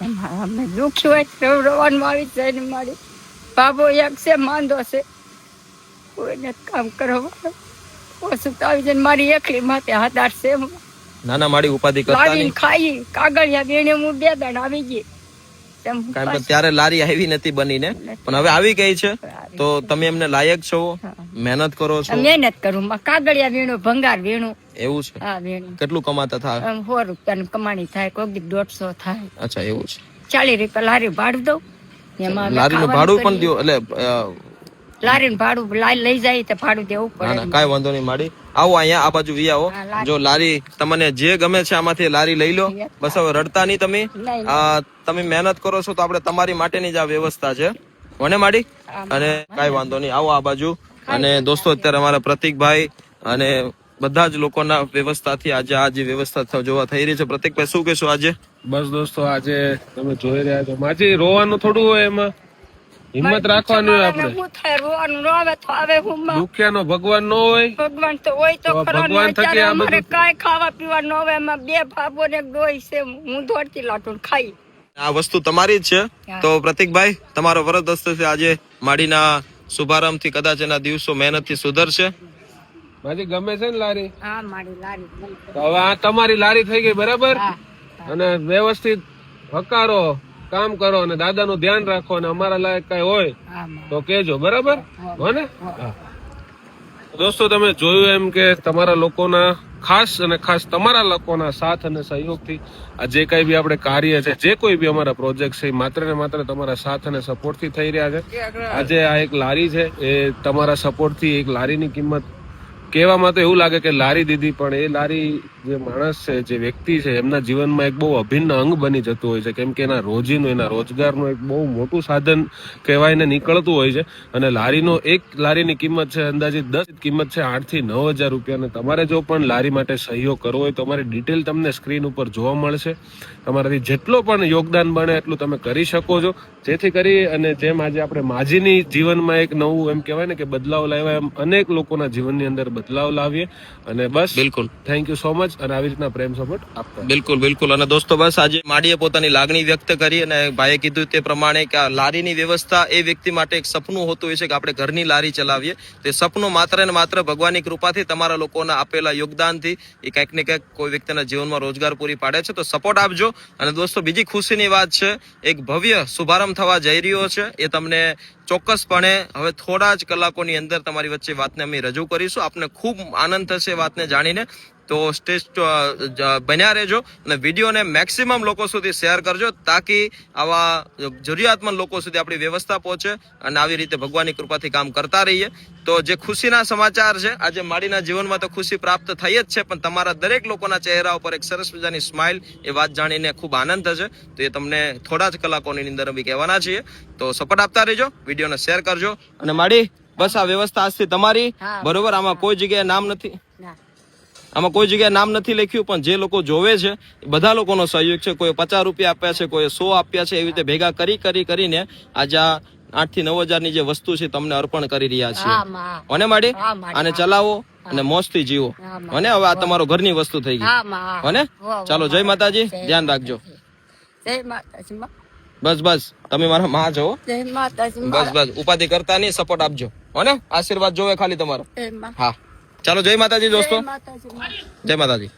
અમે દુઃખી હોય તો રોવાનું આવી જાય ને મારી બાબો એક છે માંદો છે. કોઈને કામ કરવા ઓછું તો આવી જાય મારી એકલી માથે હાદાર છે નાના માડી ઉપાધિ કરતા લાવીને ખાઈ કાગળિયા બેણે હું બે દાડ આવી ગઈ. તેમ કારણ કે ત્યારે લારી આવી નથી બનીને. પણ હવે આવી ગઈ છે. તો તમે એમને લાયક છો? મહેનત કરો છો? મહેનત કરું કાગળિયા વીણું ભંગાર વીણું. એવું છે? હા વીણું કેટલું કમાતા થાય આમ સો રૂપિયાની કમાણી થાય કોઈક દી દોઢસો થાય. અચ્છા એવું છે. ચાલીસ રૂપિયા લારી ભાડું દઉં. એમાં લારીનું ભાડું પણ દો એટલે લારીનું ભાડું લઈ જાય તો ભાડું દેવું પડે ના કાંઈ વાંધો નહીં માડી. આવો અહીંયા આ બાજુ વી આવો. જો લારી તમને જે ગમે છે આમાંથી લારી લઈ લો. બસ હવે રડતા નહીં તમે. તમે મહેનત કરો છો તો આપણે તમારી માટેની જ આ વ્યવસ્થા છે. કોને માડી? અને કાઈ વાંધો નહીં. આવો આ બાજુ. અને દોસ્તો અત્યારે અમારા પ્રતિકભાઈ અને બધા જ લોકોના વ્યવસ્થાથી આજે આ જે વ્યવસ્થા થ- જોવા થઈ રહી છે. પ્રતિકભાઈ શું કહેશો આજે? બસ દોસ્તો આજે તમે જોઈ રહ્યા છો. આજે રોવાનું થોડું હોય એમાં. હિંમત રાખવાની હોય આપણે. શું થાય રોવાનું રોવે તો આવે હું માં. દુખ્યાનો ભગવાન નો હોય. ભગવાન તો હોય તો તો ખરો ને ભગવાન થકી આ અમારે બધું- કાંઈ ખાવા પીવા ન હોય એમાં બે ભાભો ને એક ડોહી છે. હું દોડતી લાટું ખાઈ. આ વસ્તુ તમારી જ છે. તો પ્રતિકભાઈ તમારો વરદ હસ્તે છે આજે માડીના શુભારંભથી કદાચ એના દિવસો મહેનતથી સુધરશે. માજી ગમે છે ને લારી? હા મારી લારી હવે આ તમારી લારી થઈ ગઈ બરાબર? અને વ્યવસ્થિત હકારો કામ કરો અને દાદાનું ધ્યાન રાખો અને અમારા લાયક કઈ હોય તો કેજો બરાબર? હો. ને? દોસ્તો તમે જોયું એમ કે તમારા લોકોના ખાસ અને ખાસ તમારા લોકોના સાથ અને સહયોગથી આ જે કઈ બી આપણે કાર્ય છે જે કોઈ બી અમારા પ્રોજેક્ટ છે એ માત્ર ને માત્ર તમારા સાથ અને સપોર્ટથી થઈ રહ્યા છે. આજે આ એક લારી છે એ તમારા સપોર્ટથી એક લારીની કિંમત કહેવામાં તો એવું લાગે કે લારી દીધી, પણ એ લારી જે માણસ છે, જે વ્યક્તિ છે, એમના જીવનમાં એક બહુ અભિન્ન અંગ બની જતું હોય છે. કેમ કે એના રોજીનું, એના રોજગારનું એક બહુ મોટું સાધન કહેવાયને નીકળતું હોય છે. અને લારીનો એક લારીની કિંમત છે અંદાજે દસ કિંમત છે આઠથી નવ હજાર રૂપિયા. અને તમારે જો પણ લારી માટે સહયોગ કરવો હોય તો અમારી ડિટેલ તમને સ્ક્રીન ઉપર જોવા મળશે. તમારાથી જેટલો પણ યોગદાન બને, એટલું તમે કરી શકો છો. જેથી કરી અને જેમ આજે આપણે માજીની જીવનમાં એક નવું એમ કહેવાય ને કે બદલાવ લાવ્યા એમ અનેક લોકોના જીવનની અંદર બદલાવ લાવીએ. અને બસ બિલકુલ. થેન્ક યુ સો મચ અને આવી રીતના પ્રેમ સપોર્ટ આપતા બિલકુલ બિલકુલ. અને દોસ્તો બસ આજે માડીએ પોતાની લાગણી વ્યક્ત કરી અને ભાઈએ કીધું તે પ્રમાણે કે આ લારીની વ્યવસ્થા એ વ્યક્તિ માટે એક સપનું હોતું હોય છે કે આપણે ઘરની લારી ચલાવીએ. તે સપનું માત્ર ને માત્ર ભગવાનની કૃપાથી તમારા લોકોના આપેલા યોગદાનથી એ કંઈક ને કંઈક કોઈ વ્યક્તિના જીવનમાં રોજગાર પૂરી પાડે છે. તો સપોર્ટ આપજો. અને દોસ્તો બીજી ખુશીની વાત છે એક ભવ્ય શુભારંભ થવા જઈ રહ્યો છે. એ તમને ચોક્કસપણે હવે થોડા જ કલાકોની અંદર તમારી વચ્ચે વાતને અમે રજૂ કરીશું. આપને ખૂબ આનંદ થશે વાતને જાણીને. તો સ્ટેજ બન્યા રહેજો અને વિડીયોને મેક્સિમમ લોકો સુધી શેર કરજો તાકી આવા જરૂરિયાતમંદ લોકો સુધી આપણી વ્યવસ્થા પહોંચે અને આવી રીતે ભગવાનની કૃપાથી કામ કરતા રહીએ. તો જે ખુશીના સમાચાર છે, આજે માડીના જીવનમાં તો ખુશી પ્રાપ્ત થઈ જ છે, પણ તમારા દરેક લોકોના ચહેરા ઉપર એક સરસ મજાની સ્માઇલ એ વાત જાણીને ખૂબ આનંદ થશે. તો એ તમને થોડા જ કલાકોની અંદર અમે કહેવાના છીએ. તો સપોર્ટ આપતા રહેજો, વિડીયોને શેર કરજો અને માડી બસ આ વ્યવસ્થા આજથી તમારી. બરોબર આમાં કોઈ જગ્યાએ નામ નથી. આમાં કોઈ જગ્યાએ નામ નથી લખ્યું પણ જે લોકો જોવે છે બધા લોકોનો સહયોગ છે. કોઈ પચાસ રૂપિયા આપ્યા છે કોઈ સો આપ્યા છે એવી રીતે ભેગા કરી કરી કરીને આજે આ આઠથી નવ હજારની જે વસ્તુ છે તમને અર્પણ કરી રહ્યા છીએ. મને અને માડી? આને ચલાવો અને મોજથી જીવો. અને હવે આ તમારો ઘરની વસ્તુ થઈ ગઈ. અને ચાલો જય માતાજી. ધ્યાન રાખજો. જય માતાજી. બસ બસ. તમે મારા માં છો? બસ બસ. ઉપાધિ કરતા નહીં સપોર્ટ આપજો. હોને આશીર્વાદ જોવે ખાલી તમારો. હા. ચાલો જય માતાજી દોસ્તો. જય માતાજી. માં. જય માતાજી.